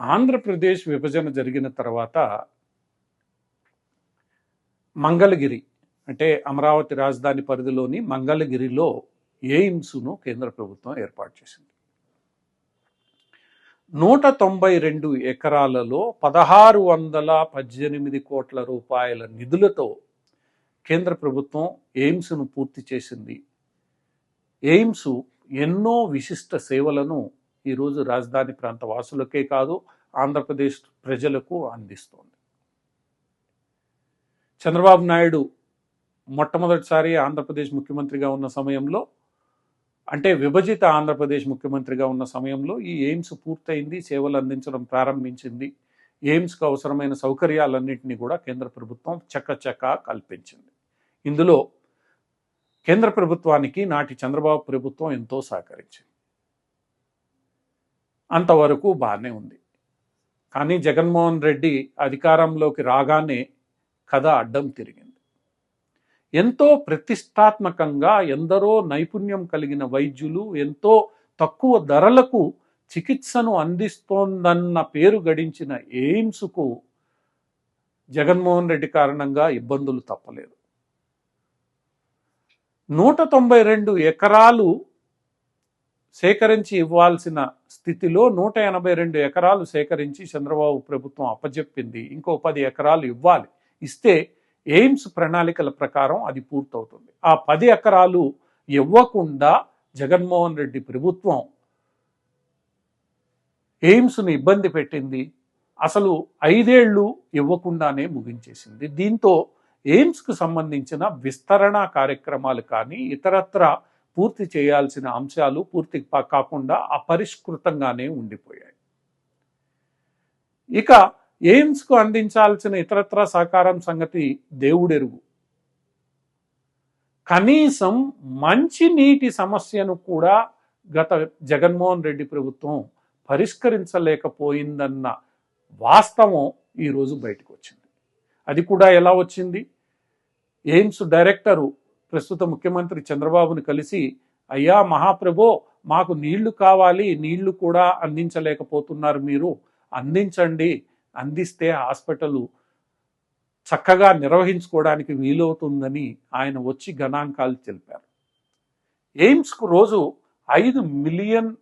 ఆంధ్రప్రదేశ్ విభజన జరిగిన తర్వాత మంగళగిరి అంటే అమరావతి రాజధాని పరిధిలోని మంగళగిరిలో ఎయిమ్స్ను కేంద్ర ప్రభుత్వం ఏర్పాటు చేసింది. నూట తొంభై రెండు ఎకరాలలో పదహారు వందల పద్దెనిమిది కోట్ల రూపాయల నిధులతో కేంద్ర ప్రభుత్వం ఎయిమ్స్ను పూర్తి చేసింది. ఎయిమ్స్ ఎన్నో విశిష్ట సేవలను ఈరోజు రాజధాని ప్రాంత వాసులకే కాదు ఆంధ్రప్రదేశ్ ప్రజలకు అందిస్తోంది. చంద్రబాబు నాయుడు మొట్టమొదటిసారి ఆంధ్రప్రదేశ్ ముఖ్యమంత్రిగా ఉన్న సమయంలో అంటే విభజిత ఆంధ్రప్రదేశ్ ముఖ్యమంత్రిగా ఉన్న సమయంలో ఈ ఎయిమ్స్ పూర్తయింది సేవలు అందించడం ప్రారంభించింది. ఎయిమ్స్కు అవసరమైన సౌకర్యాలన్నింటినీ కూడా కేంద్ర ప్రభుత్వం చక్కచక్క కల్పించింది. ఇందులో కేంద్ర ప్రభుత్వానికి నాటి చంద్రబాబు ప్రభుత్వం ఎంతో సహకరించింది. అంతవరకు బాగానే ఉంది. కానీ జగన్మోహన్ రెడ్డి అధికారంలోకి రాగానే కథ అడ్డం తిరిగింది. ఎంతో ప్రతిష్టాత్మకంగా ఎందరో నైపుణ్యం కలిగిన వైద్యులు ఎంతో తక్కువ ధరలకు చికిత్సను అందిస్తోందన్న పేరు గడించిన ఎయిమ్స్కు జగన్మోహన్ రెడ్డి కారణంగా ఇబ్బందులు తప్పలేదు. నూట తొంభై రెండు ఎకరాలు సేకరించి ఇవ్వాల్సిన స్థితిలో నూట ఎనభై రెండు ఎకరాలు సేకరించి చంద్రబాబు ప్రభుత్వం అప్పజెప్పింది. ఇంకో పది ఎకరాలు ఇవ్వాలి. ఇస్తే ఎయిమ్స్ ప్రణాళికల ప్రకారం అది పూర్తవుతుంది. ఆ పది ఎకరాలు ఇవ్వకుండా జగన్మోహన్ రెడ్డి ప్రభుత్వం ఎయిమ్స్ను ఇబ్బంది పెట్టింది. అసలు ఐదేళ్ళు ఇవ్వకుండానే ముగించేసింది. దీంతో ఎయిమ్స్కు సంబంధించిన విస్తరణ కార్యక్రమాలు కానీ ఇతరత్ర పూర్తి చేయాల్సిన అంశాలు పూర్తి కాకుండా అపరిష్కృతంగానే ఉండిపోయాయి. ఇక ఎయిమ్స్కు అందించాల్సిన ఇతరత్ర సహకారం సంగతి దేవుడెరుగు. కనీసం మంచి నీటి సమస్యను కూడా గత జగన్మోహన్ రెడ్డి ప్రభుత్వం పరిష్కరించలేకపోయిందన్న వాస్తవం ఈరోజు బయటకు వచ్చింది అది కూడా ఎలా వచ్చింది? ఎయిమ్స్ డైరెక్టరు ప్రస్తుత ముఖ్యమంత్రి చంద్రబాబును కలిసి అయ్యా మహాప్రభో మాకు నీళ్ళు కావాలి నీళ్ళు కూడా అందించలేకపోతున్నారు మీరు. అందించండి. అందిస్తే హాస్పిటల్ చక్కగా నిర్వహించుకోవడానికి వీలవుతుందని ఆయన వచ్చి గణాంకాలు తెలిపారు. ఎయిమ్స్కు రోజు ఐదు మిలియన్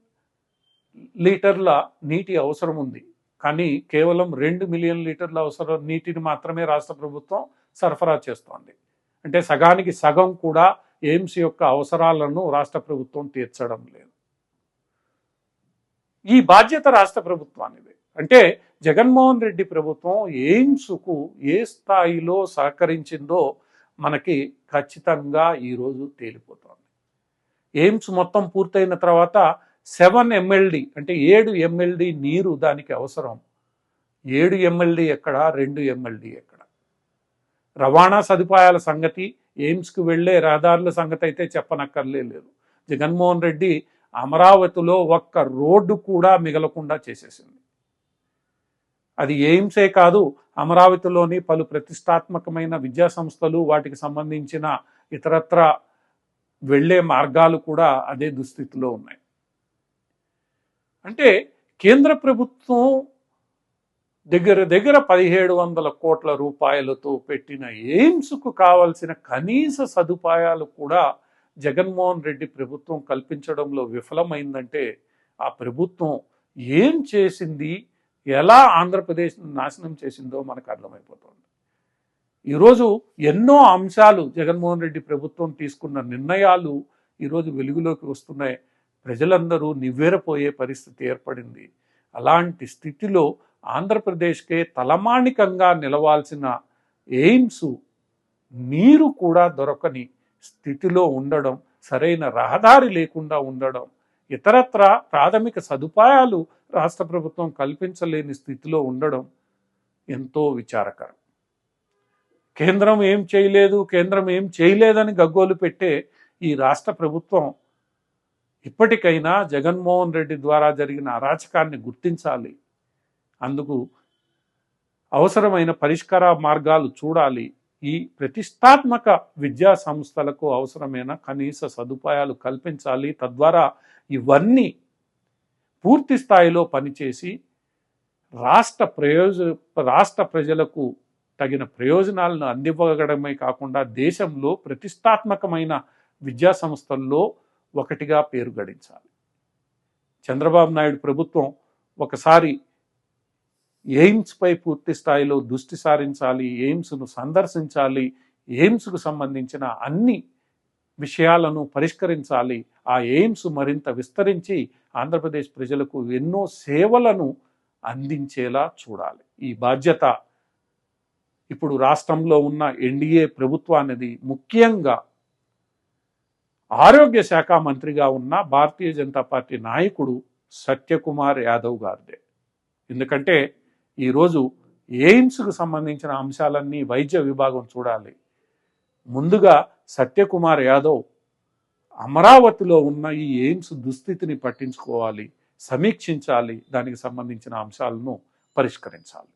లీటర్ల నీటి అవసరం ఉంది. కానీ కేవలం రెండు మిలియన్ లీటర్ల అవసరం నీటిని మాత్రమే రాష్ట్ర ప్రభుత్వం సరఫరా చేస్తోంది. అంటే సగానికి సగం కూడా ఎయిమ్స్ యొక్క అవసరాలను రాష్ట్ర ప్రభుత్వం తీర్చడం లేదు. ఈ బాధ్యత రాష్ట్ర ప్రభుత్వానిదే. అంటే జగన్మోహన్ రెడ్డి ప్రభుత్వం ఎయిమ్స్కు ఏ స్థాయిలో సహకరించిందో మనకి ఖచ్చితంగా ఈరోజు తేలిపోతోంది. ఎయిమ్స్ మొత్తం పూర్తయిన తర్వాత సెవెన్ ఎంఎల్డి అంటే ఏడు ఎంఎల్డి నీరు దానికి అవసరం. ఏడు ఎంఎల్డి ఎక్కడ? రెండు ఎంఎల్డి ఎక్కడ? రవాణా సదుపాయాల సంగతి ఎయిమ్స్కి వెళ్ళే రహదారుల సంగతి అయితే చెప్పనక్కర్లే లేదు. జగన్మోహన్ రెడ్డి అమరావతిలో ఒక్క రోడ్డు కూడా మిగలకుండా చేసేసింది. అది ఎయిమ్సే కాదు అమరావతిలోని పలు ప్రతిష్టాత్మకమైన విద్యా సంస్థలు వాటికి సంబంధించిన ఇతరత్ర వెళ్ళే మార్గాలు కూడా అదే దుస్థితిలో ఉన్నాయి. అంటే కేంద్ర ప్రభుత్వం దగ్గర దగ్గర పదిహేడు వందల కోట్ల రూపాయలతో పెట్టిన ఎయిమ్స్కు కావలసిన కనీస సదుపాయాలు కూడా జగన్మోహన్ రెడ్డి ప్రభుత్వం కల్పించడంలో విఫలమైందంటే ఆ ప్రభుత్వం ఏం చేసింది ఎలా ఆంధ్రప్రదేశ్ నాశనం చేసిందో మనకు అర్థమైపోతుంది. ఈరోజు ఎన్నో అంశాలు జగన్మోహన్ రెడ్డి ప్రభుత్వం తీసుకున్న నిర్ణయాలు ఈరోజు వెలుగులోకి వస్తున్నాయి. ప్రజలందరూ నివ్వెరపోయే పరిస్థితి ఏర్పడింది. అలాంటి స్థితిలో ఆంధ్రప్రదేశ్కే తలమాణికంగా నిలవాల్సిన ఎయిమ్స్ నీరు కూడా దొరకని స్థితిలో ఉండడం సరైన రహదారి లేకుండా ఉండడం ఇతరత్ర ప్రాథమిక సదుపాయాలు రాష్ట్ర ప్రభుత్వం కల్పించలేని స్థితిలో ఉండడం ఎంతో విచారకరం. కేంద్రం ఏం చేయలేదు కేంద్రం ఏం చేయలేదని గగ్గోలు పెట్టే ఈ రాష్ట్ర ప్రభుత్వం ఇప్పటికైనా జగన్మోహన్ రెడ్డి ద్వారా జరిగిన అరాచకాన్ని గుర్తించాలి. అందుకు అవసరమైన పరిష్కార మార్గాలు చూడాలి. ఈ ప్రతిష్టాత్మక విద్యా సంస్థలకు అవసరమైన కనీస సదుపాయాలు కల్పించాలి. తద్వారా ఇవన్నీ పూర్తి స్థాయిలో పనిచేసి రాష్ట్ర ప్రయోజ రాష్ట్ర ప్రజలకు తగిన ప్రయోజనాలను అందివ్వడమే కాకుండా దేశంలో ప్రతిష్టాత్మకమైన విద్యా సంస్థల్లో ఒకటిగా పేరు గడించాలి. చంద్రబాబు నాయుడు ప్రభుత్వం ఒకసారి ఎయిమ్స్పై పూర్తి స్థాయిలో దృష్టి సారించాలి ఎయిమ్స్ను సందర్శించాలి ఎయిమ్స్కు సంబంధించిన అన్ని విషయాలను పరిష్కరించాలి. ఆ ఎయిమ్స్ మరింత విస్తరించి ఆంధ్రప్రదేశ్ ప్రజలకు ఎన్నో సేవలను అందించేలా చూడాలి. ఈ బాధ్యత ఇప్పుడు రాష్ట్రంలో ఉన్న ఎన్డీఏ ప్రభుత్వానికి ముఖ్యంగా ఆరోగ్య శాఖ మంత్రిగా ఉన్న భారతీయ జనతా పార్టీ నాయకుడు సత్యకుమార్ యాదవ్ గారిదే. ఎందుకంటే ఈరోజు ఎయిమ్స్కు సంబంధించిన అంశాలన్నీ వైద్య విభాగం చూడాలి. ముందుగా సత్యకుమార్ యాదవ్ అమరావతిలో ఉన్న ఈ ఎయిమ్స్ దుస్థితిని పట్టించుకోవాలి సమీక్షించాలి దానికి సంబంధించిన అంశాలను పరిష్కరించాలి.